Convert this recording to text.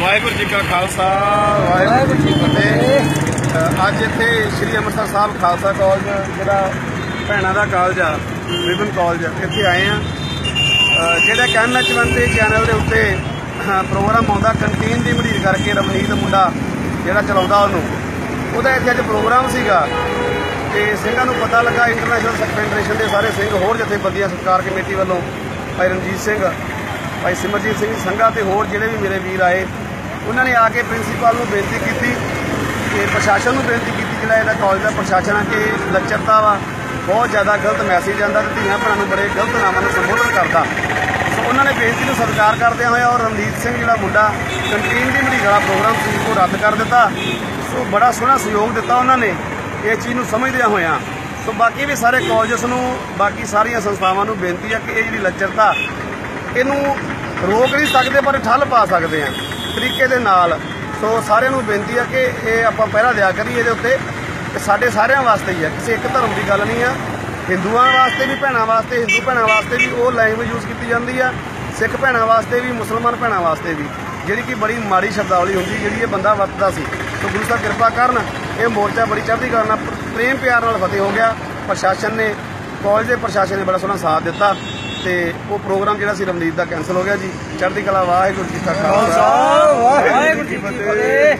ਵਾਹਿਗੁਰੂ ਜੀ ਕਾ ਖਾਲਸਾ ਵਾਹਿਗੁਰੂ ਜੀ ਕੀ ਫਤਿਹ। ਅੱਜ ਇੱਥੇ ਸ੍ਰੀ ਅੰਮ੍ਰਿਤਸਰ ਸਾਹਿਬ ਖਾਲਸਾ ਕਾਲਜ ਜਿਹੜਾ ਭੈਣਾਂ ਦਾ ਕਾਲਜ ਆ ਵਿਭਨ ਕਾਲਜ ਇੱਥੇ ਆਏ ਆ। ਅ, ਜਿਹੜਾ ਕੈਨਚ ਤੇ ਚੈਨਲ ਦੇ ਉੱਤੇ ਪ੍ਰੋਗਰਾਮ ਆਉਂਦਾ ਕੰਟੀਨ ਦੀ ਮਢੀਰ ਕਰਕੇ ਰਮਨੀਤ ਮੁੰਡਾ ਜਿਹੜਾ ਚਲਾਉਂਦਾ ਉਹਨੂੰ। ਉਹਦਾ ਇੱਥੇ ਅੱਜ ਪ੍ਰੋਗਰਾਮ ਸੀਗਾ। ਤੇ ਸਿੰਘਾਂ ਨੂੰ ਪਤਾ ਲੱਗਾ ਇੰਟਰਨੈਸ਼ਨਲ ਸਿੱਖ ਫੈਡਰੇਸ਼ਨ ਦੇ ਸਾਰੇ ਸਿੰਘ ਹੋਰ ਜਥੇਬੰਦੀਆਂ ਸਤਕਾਰ ਕਮੇਟੀ ਵੱਲੋਂ ਭਾਈ ਰਣਜੀਤ ਸਿੰਘ ਭਾਈ ਸਿਮਰਜੀਤ ਸਿੰਘ ਸੰਘਾ ਤੇ ਹੋਰ ਜਿਹੜੇ ਵੀ ਮੇਰੇ ਵੀਰ ਆਏ ਉਹਨਾਂ ਨੇ ਆ ਕੇ ਪ੍ਰਿੰਸੀਪਲ ਨੂੰ ਬੇਨਤੀ ਕੀਤੀ ਤੇ ਪ੍ਰਸ਼ਾਸਨ ਨੂੰ ਬੇਨਤੀ ਕੀਤੀ, ਜਿਹੜਾ ਇਹਦਾ ਕਾਲਜ ਦਾ ਪ੍ਰਸ਼ਾਸਨ ਆ, ਕਿ ਲੱਚਰਤਾ ਵਾ, ਬਹੁਤ ਜ਼ਿਆਦਾ ਗਲਤ ਮੈਸੇਜ ਜਾਂਦਾ ਤੇ ਧੀਆਂ ਭੈਣਾਂ ਨੂੰ ਬੜੇ ਗਲਤ ਨਾਮਾਂ ਨਾਲ ਸੰਬੋਧਨ ਕਰਦਾ। ਸੋ ਉਹਨਾਂ ਨੇ ਬੇਨਤੀ ਨੂੰ ਸਵੀਕਾਰ ਕਰਦਿਆਂ ਹੋਇਆ ਔਰ ਰਣਜੀਤ ਸਿੰਘ ਜਿਹੜਾ ਮੁੰਡਾ, ਕੰਟੀਨ ਦੀ ਮਢੀਰ ਵਾਲਾ ਪ੍ਰੋਗਰਾਮ ਸੀ, ਉਹ ਰੱਦ ਕਰ ਦਿੱਤਾ। ਸੋ ਬੜਾ ਸੋਹਣਾ ਸਹਿਯੋਗ ਦਿੱਤਾ ਉਹਨਾਂ ਨੇ, ਇਹ ਚੀਜ਼ ਨੂੰ ਸਮਝਦਿਆਂ ਹੋਇਆਂ। ਸੋ ਬਾਕੀ ਵੀ ਸਾਰੇ ਕਾਲਜਸ ਨੂੰ, ਬਾਕੀ ਸਾਰੀਆਂ ਸੰਸਥਾਵਾਂ ਨੂੰ ਬੇਨਤੀ ਆ ਕਿ ਇਹ ਜਿਹੜੀ ਲੱਚਰਤਾ, ਇਹਨੂੰ ਰੋਕ ਨਹੀਂ ਸਕਦੇ, ਪਰ ਠੱਲ ਪਾ ਸਕਦੇ ਆ। ਤਰੀਕੇ ਦੇ ਨਾਲ, ਸੋ ਸਾਰਿਆਂ ਨੂੰ ਬੇਨਤੀ ਆ ਕਿ ਇਹ ਆਪਾਂ ਪਹਿਰਾ ਦਿਆ ਕਰੀਏ ਇਹਦੇ ਉੱਤੇ। ਕਿ ਸਾਡੇ ਸਾਰਿਆਂ ਵਾਸਤੇ ਹੀ ਆ, ਕਿਸੇ ਇੱਕ ਧਰਮ ਦੀ ਗੱਲ ਨਹੀਂ ਆ। ਹਿੰਦੂਆਂ ਵਾਸਤੇ ਵੀ, ਭੈਣਾਂ ਵਾਸਤੇ, ਹਿੰਦੂ ਭੈਣਾਂ ਵਾਸਤੇ ਵੀ ਉਹ ਲੈਂਗੁਏਜ ਯੂਜ਼ ਕੀਤੀ ਜਾਂਦੀ ਆ। ਸਿੱਖ ਭੈਣਾਂ ਵਾਸਤੇ ਵੀ, ਮੁਸਲਮਾਨ ਭੈਣਾਂ ਵਾਸਤੇ ਵੀ। ਜਿਹੜੀ ਕਿ ਬੜੀ ਮਾੜੀ ਸ਼ਬਦਾਵਲੀ ਹੁੰਦੀ, ਜਿਹੜੀ ਇਹ ਬੰਦਾ ਵਰਤਦਾ ਸੀ। ਸੋ ਗੁਰੂ ਸਾਹਿਬ ਕਿਰਪਾ ਕਰਨ, ਇਹ ਮੋਰਚਾ ਬੜੀ ਚੜ੍ਹਦੀ ਕਲਾ ਨਾਲ, ਪ੍ਰੇਮ ਪਿਆਰ ਨਾਲ ਫਤਿਹ ਹੋ ਗਿਆ। ਪ੍ਰਸ਼ਾਸਨ ਨੇ ਕਾਲਜ ਦੇ ਪ੍ਰਸ਼ਾਸਨ ਨੇ ਬੜਾ ਸੋਹਣਾ ਸਾਥ ਦਿੱਤਾ। ਤੇ ਉਹ ਪ੍ਰੋਗਰਾਮ ਜਿਹੜਾ ਸੀ ਰਮਨੀਤ ਦਾ ਕੈਨਸਲ ਹੋ ਗਿਆ ਜੀ। ਚੜ੍ਹਦੀ ਕਲਾ ਵਾਹਿਗੁਰੂ ਜੀ ਕਾ ਖਾਲਸਾ। ਵਾਹਿਗੁਰੂ ਜੀ ਕੀ ਫਤਿਹ।